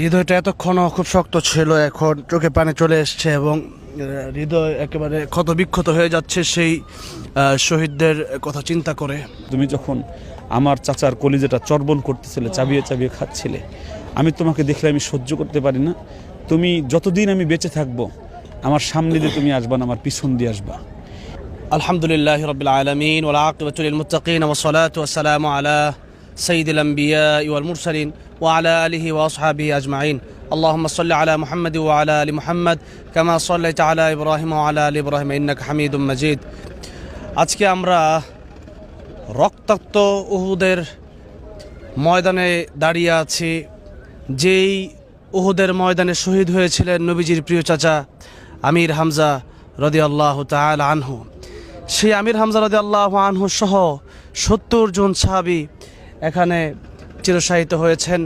হৃদয়টা এতক্ষণ খুব শক্ত ছিল এখন চোখে পানি চলে এসছে এবং হৃদয় একেবারে ক্ষতবিক্ষত হয়ে যাচ্ছে সেই শহীদদের কথা চিন্তা করে। তুমি যখন আমার চাচার কলিজাটা চর্বণ করতেছিলে চাবিয়ে চাবিয়ে খাচ্ছিলে আমি তোমাকে দেখলে আমি সহ্য করতে পারি না। তুমি যতদিন আমি বেঁচে থাকব আমার সামনে দিয়ে তুমি আসবা না আমার পিছন দিয়ে আসবা। আলহামদুলিল্লাহ রবিল আলমিন ওলা আকবতুল মুতাকিন ওসলাত ওসালাম আলা سيد الأنبياء والمرسلين وعلى آله وأصحابه أجمعين اللهم صل على محمد وعلى آل محمد كما صليت على إبراهيم وعلى آل إبراهيم إنك حميد مجيد আজকে আমরা রক্তাক্ত উহুদের ময়দানে দাঁড়িয়ে আছি যেই উহুদের ময়দানে শহীদ হয়েছিলেন নবীজির প্রিয় চাচা আমির হামজা রদি আল্লাহ তাল আনহু সেই আমির হামজা রদি আল্লাহ আনহু সহ সত্তর জন সাহাবি এখানে চিরসাহিত হয়েছেন।